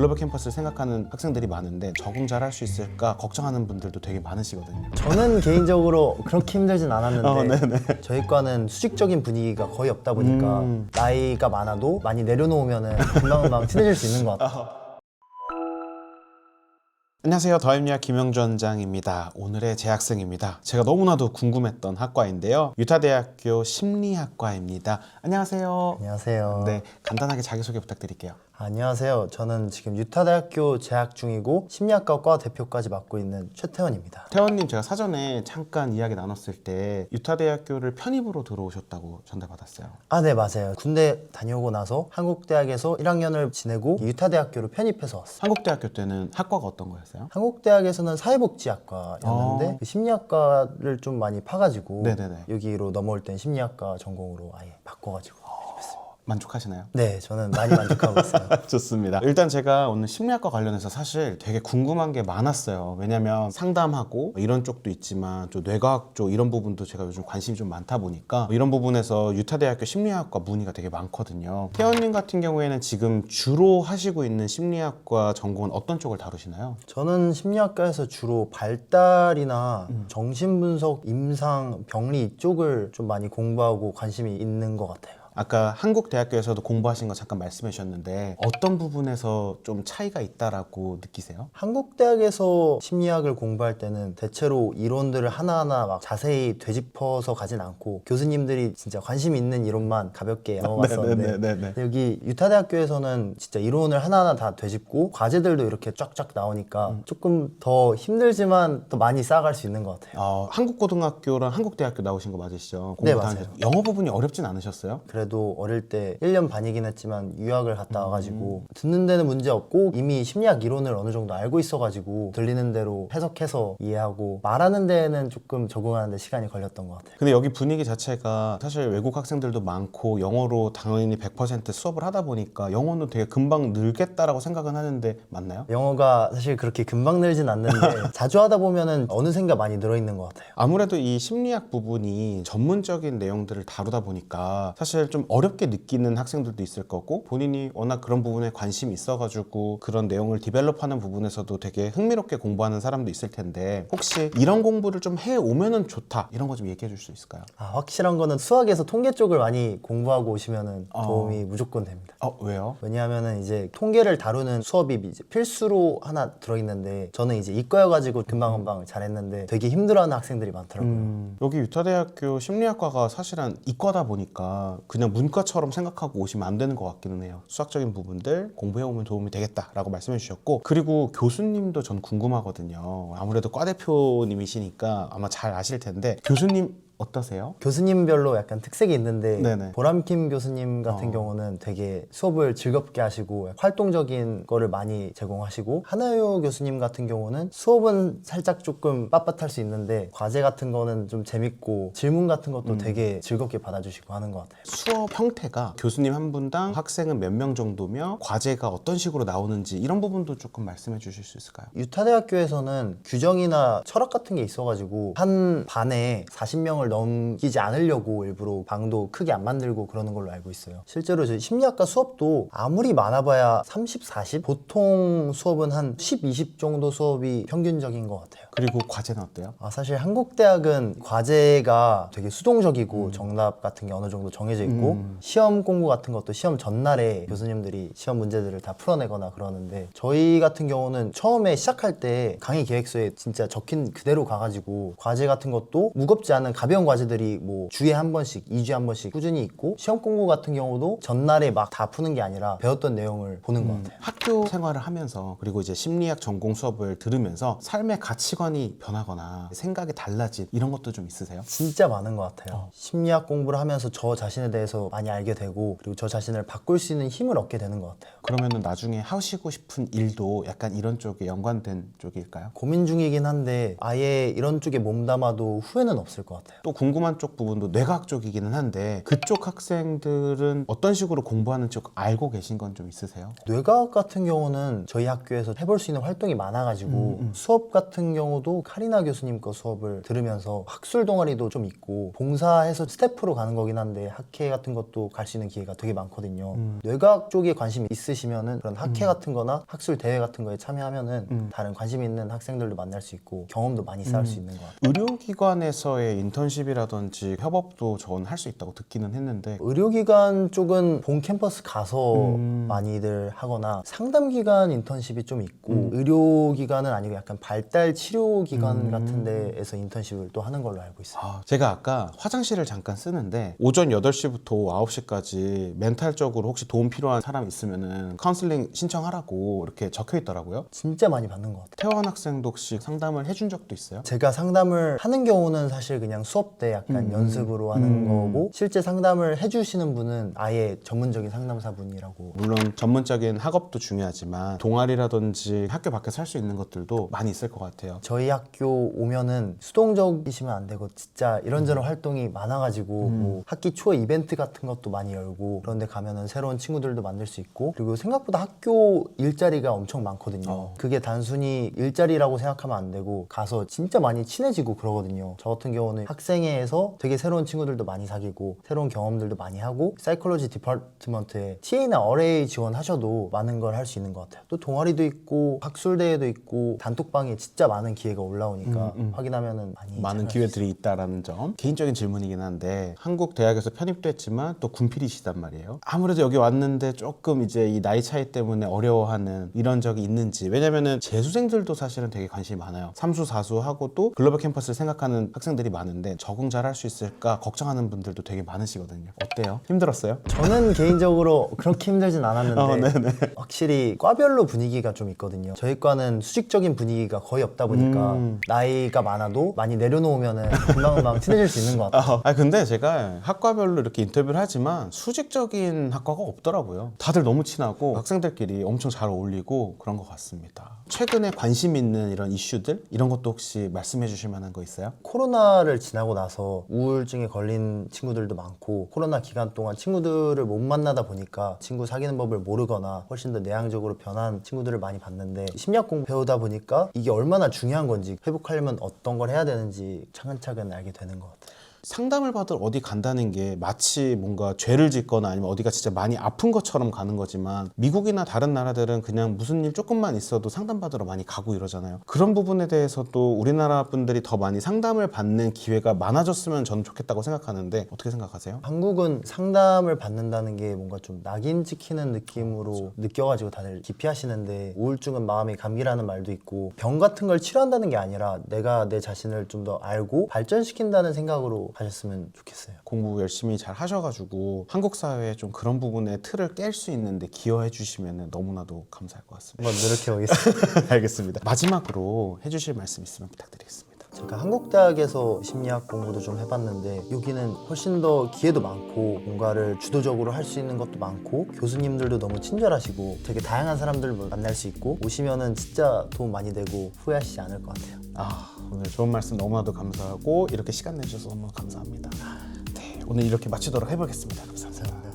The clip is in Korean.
글로벌 캠퍼스를 생각하는 학생들이 많은데 적응 잘 할 수 있을까 걱정하는 분들도 되게 많으시거든요. 저는 개인적으로 그렇게 힘들진 않았는데 어, 네네. 저희 과는 수직적인 분위기가 거의 없다 보니까 음. 나이가 많아도 많이 내려놓으면 금방금방 친해질 수 있는 것 같아요. 안녕하세요. 더임리학 김영주 원장입니다. 오늘의 재학생입니다. 제가 너무나도 궁금했던 학과인데요. 유타대학교 심리학과입니다. 안녕하세요. 안녕하세요. 네, 간단하게 자기소개 부탁드릴게요. 안녕하세요. 저는 지금 유타대학교 재학 중이고 심리학과 과 대표까지 맡고 있는 최태원입니다. 태원님 제가 사전에 잠깐 이야기 나눴을 때 유타대학교를 편입으로 들어오셨다고 전달받았어요. 아, 네, 맞아요. 군대 다녀오고 나서 한국대학에서 1학년을 지내고 유타대학교로 편입해서 왔어요. 한국대학교 때는 학과가 어떤 거였어요? 한국대학에서는 사회복지학과였는데 어. 그 심리학과를 좀 많이 파가지고 네네네. 여기로 넘어올 땐 심리학과 전공으로 아예 바꿔가지고 만족하시나요? 네 저는 많이 만족하고 있어요 좋습니다. 일단 제가 오늘 심리학과 관련해서 사실 되게 궁금한 게 많았어요. 왜냐면 상담하고 이런 쪽도 있지만 좀 뇌과학 쪽 이런 부분도 제가 요즘 관심이 좀 많다 보니까 이런 부분에서 유타대학교 심리학과 문의가 되게 많거든요. 태연님 같은 경우에는 지금 주로 하시고 있는 심리학과 전공은 어떤 쪽을 다루시나요? 저는 심리학과에서 주로 발달이나 정신분석, 임상, 병리 이쪽을 좀 많이 공부하고 관심이 있는 것 같아요 아까 한국 대학교에서도 공부하신 거 잠깐 말씀해 주셨는데 어떤 부분에서 좀 차이가 있다라고 느끼세요? 한국 대학에서 심리학을 공부할 때는 대체로 이론들을 하나하나 막 자세히 되짚어서 가진 않고 교수님들이 진짜 관심 있는 이론만 가볍게 넣어봤었는데 네네네네. 여기 유타 대학교에서는 진짜 이론을 하나하나 다 되짚고 과제들도 이렇게 쫙쫙 나오니까 조금 더 힘들지만 더 많이 쌓아갈 수 있는 것 같아요. 어, 한국 고등학교랑 한국 대학교 나오신 거 맞으시죠? 네, 공부 다 맞아요. 영어 부분이 어렵진 않으셨어요? 그래 도 어릴 때 1년 반이긴 했지만 유학을 갔다 와가지고 음. 듣는 데는 문제 없고 이미 심리학 이론을 어느 정도 알고 있어가지고 들리는 대로 해석해서 이해하고 말하는 데는 조금 적응하는데 시간이 걸렸던 것 같아요. 근데 여기 분위기 자체가 사실 외국 학생들도 많고 영어로 당연히 100% 수업을 하다 보니까 영어는 되게 금방 늘겠다라고 생각은 하는데 맞나요? 영어가 사실 그렇게 금방 늘진 않는데 자주 하다 보면은 어느샌가 많이 늘어있는 것 같아요. 아무래도 이 심리학 부분이 전문적인 내용들을 다루다 보니까 사실 좀 어렵게 느끼는 학생들도 있을 거고 본인이 워낙 그런 부분에 관심이 있어가지고 그런 내용을 디벨롭하는 부분에서도 되게 흥미롭게 공부하는 사람도 있을 텐데 혹시 이런 공부를 좀 해오면은 좋다 이런 거 좀 얘기해 줄 수 있을까요? 아, 확실한 거는 수학에서 통계 쪽을 많이 공부하고 오시면은 어. 도움이 무조건 됩니다. 어 왜요? 왜냐하면은 이제 통계를 다루는 수업이 이제 필수로 하나 들어있는데 저는 이제 이과여가지고 금방금방 잘했는데 되게 힘들어하는 학생들이 많더라고요. 음, 여기 유타대학교 심리학과가 사실은 이과다 보니까 그냥 문과처럼 생각하고 오시면 안 되는 것 같기는 해요. 수학적인 부분들 공부해 오면 도움이 되겠다라고 말씀해 주셨고 그리고 교수님도 전 궁금하거든요. 아무래도 과 대표님이시니까 아마 잘 아실 텐데 교수님 어떠세요? 교수님별로 약간 특색이 있는데 네네. 보람킴 교수님 같은 어. 경우는 되게 수업을 즐겁게 하시고 활동적인 거를 많이 제공하시고 하나요 교수님 같은 경우는 수업은 살짝 조금 빳빳할 수 있는데 과제 같은 거는 좀 재밌고 질문 같은 음. 것도 되게 즐겁게 받아주시고 하는 것 같아요. 수업 형태가 교수님 한 분당 학생은 몇 명 정도며 과제가 어떤 식으로 나오는지 이런 부분도 조금 말씀해 주실 수 있을까요? 유타 대학교에서는 규정이나 철학 같은 게 있어가지고 한 반에 40명을 넘기지 않으려고 일부러 방도 크게 안 만들고 그러는 걸로 알고 있어요. 실제로 저희 심리학과 수업도 아무리 많아봐야 30, 40? 보통 수업은 한 10, 20 정도 수업이 평균적인 것 같아요. 그리고 과제는 어때요? 아, 사실 한국 대학은 과제가 되게 수동적이고 음. 정답 같은 게 어느 정도 정해져 있고 시험 공부 같은 것도 시험 전날에 교수님들이 시험 문제들을 다 풀어내거나 그러는데 저희 같은 경우는 처음에 시작할 때 강의 계획서에 진짜 적힌 그대로 가가지고 과제 같은 것도 무겁지 않은 가벼운 과제들이 뭐 주에 한 번씩, 2주에 한 번씩 꾸준히 있고 시험 공부 같은 경우도 전날에 막 다 푸는 게 아니라 배웠던 내용을 보는 것 같아요. 학교 생활을 하면서 그리고 이제 심리학 전공 수업을 들으면서 삶의 가치관이 변하거나 생각이 달라진 이런 것도 좀 있으세요? 진짜 많은 것 같아요. 심리학 공부를 하면서 저 자신에 대해서 많이 알게 되고 그리고 저 자신을 바꿀 수 있는 힘을 얻게 되는 것 같아요. 그러면은 나중에 하시고 싶은 일도 약간 이런 쪽에 연관된 쪽일까요? 고민 중이긴 한데 아예 이런 쪽에 몸담아도 후회는 없을 것 같아요. 또또 궁금한 쪽 부분도 뇌과학 쪽이기는 한데 그쪽 학생들은 어떤 식으로 공부하는지 알고 계신 건 좀 있으세요? 뇌과학 같은 경우는 저희 학교에서 해볼 수 있는 활동이 많아가지고 수업 같은 경우도 카리나 교수님 거 수업을 들으면서 학술 동아리도 좀 있고 봉사해서 스태프로 가는 거긴 한데 학회 같은 것도 갈 수 있는 기회가 되게 많거든요. 뇌과학 쪽에 관심 있으시면은 그런 학회 같은 거나 학술 대회 같은 거에 참여하면은 다른 관심 있는 학생들도 만날 수 있고 경험도 많이 쌓을 수 있는 것 같아요. 의료기관에서의 인턴 십이라든지 협업도 저는 할수 있다고 듣기는 했는데 의료기관 쪽은 본 캠퍼스 가서 많이들 하거나 상담기관 인턴십이 좀 있고 의료기관은 아니고 약간 발달 치료기관 같은 데에서 인턴십을 또 하는 걸로 알고 있어요. 아, 제가 아까 화장실을 잠깐 쓰는데 오전 8시부터 9시까지 멘탈적으로 혹시 도움 필요한 사람 있으면은 카운슬링 신청하라고 이렇게 적혀 있더라고요. 진짜 많이 받는 것 같아요. 태원 학생도 혹시 상담을 해준 적도 있어요? 제가 상담을 하는 경우는 사실 그냥 수업 때 약간 연습으로 하는 거고 실제 상담을 해주시는 분은 아예 전문적인 상담사분이라고 물론 전문적인 학업도 중요하지만 동아리라든지 학교 밖에서 할 수 있는 것들도 많이 있을 것 같아요. 저희 학교 오면은 수동적이시면 안 되고 진짜 이런저런 활동이 많아가지고 뭐 학기 초 이벤트 같은 것도 많이 열고 그런데 가면은 새로운 친구들도 만들 수 있고 그리고 생각보다 학교 일자리가 엄청 많거든요. 어. 그게 단순히 일자리라고 생각하면 안 되고 가서 진짜 많이 친해지고 그러거든요. 저 같은 경우는 학생 회에서 되게 새로운 친구들도 많이 사귀고 새로운 경험들도 많이 하고 사이콜로지 디파트먼트에 TA나 RA 지원하셔도 많은 걸 할 수 있는 것 같아요. 또 동아리도 있고 학술대회도 있고 단톡방에 진짜 많은 기회가 올라오니까 확인하면은 많이 많은 기회들이 있다라는 점. 개인적인 질문이긴 한데 한국 대학에서 편입도 했지만 또 군필이시단 말이에요. 아무래도 여기 왔는데 조금 이제 이 나이 차이 때문에 어려워하는 이런 적이 있는지 왜냐면은 재수생들도 사실은 되게 관심이 많아요. 삼수 사수 하고 또 글로벌 캠퍼스를 생각하는 학생들이 많은데 적응 잘 할 수 있을까 걱정하는 분들도 되게 많으시거든요 어때요 힘들었어요? 저는 개인적으로 그렇게 힘들진 않았는데 어, 네네. 확실히 과별로 분위기가 좀 있거든요. 저희 과는 수직적인 분위기가 거의 없다 보니까 음. 나이가 많아도 많이 내려놓으면은 금방금방 친해질 수 있는 것 같아요. 아, 아, 근데 제가 학과별로 이렇게 인터뷰를 하지만 수직적인 학과가 없더라고요. 다들 너무 친하고 학생들끼리 엄청 잘 어울리고 그런 것 같습니다. 최근에 관심 있는 이런 이슈들 이런 것도 혹시 말씀해 주실 만한 거 있어요? 코로나를 지나고 나서 우울증에 걸린 친구들도 많고 코로나 기간 동안 친구들을 못 만나다 보니까 친구 사귀는 법을 모르거나 훨씬 더 내향적으로 변한 친구들을 많이 봤는데 심리학 공부 배우다 보니까 이게 얼마나 중요한 건지 회복하려면 어떤 걸 해야 되는지 차근차근 알게 되는 것 같아요. 상담을 받으러 어디 간다는 게 마치 뭔가 죄를 짓거나 아니면 어디가 진짜 많이 아픈 것처럼 가는 거지만 미국이나 다른 나라들은 그냥 무슨 일 조금만 있어도 상담받으러 많이 가고 이러잖아요. 그런 부분에 대해서 또 우리나라 분들이 더 많이 상담을 받는 기회가 많아졌으면 저는 좋겠다고 생각하는데 어떻게 생각하세요? 한국은 상담을 받는다는 게 뭔가 좀 낙인 찍히는 느낌으로 느껴가지고 다들 기피하시는데 우울증은 마음의 감기라는 말도 있고 병 같은 걸 치료한다는 게 아니라 내가 내 자신을 좀 더 알고 발전시킨다는 생각으로 가셨으면 좋겠어요. 공부 열심히 잘 하셔가지고 한국 사회에 좀 그런 부분에 틀을 깰 수 있는데 기여해 주시면 너무나도 감사할 것 같습니다. 한번 노력해 보겠습니다. 알겠습니다. 마지막으로 해주실 말씀 있으면 부탁드리겠습니다. 제가 한국 대학에서 심리학 공부도 좀 해봤는데 여기는 훨씬 더 기회도 많고 뭔가를 주도적으로 할 수 있는 것도 많고 교수님들도 너무 친절하시고 되게 다양한 사람들 만날 수 있고 오시면은 진짜 도움 많이 되고 후회하시지 않을 것 같아요. 아 오늘 좋은 말씀 너무나도 감사하고 이렇게 시간 내주셔서 너무 감사합니다. 네 오늘 이렇게 마치도록 해보겠습니다. 감사합니다.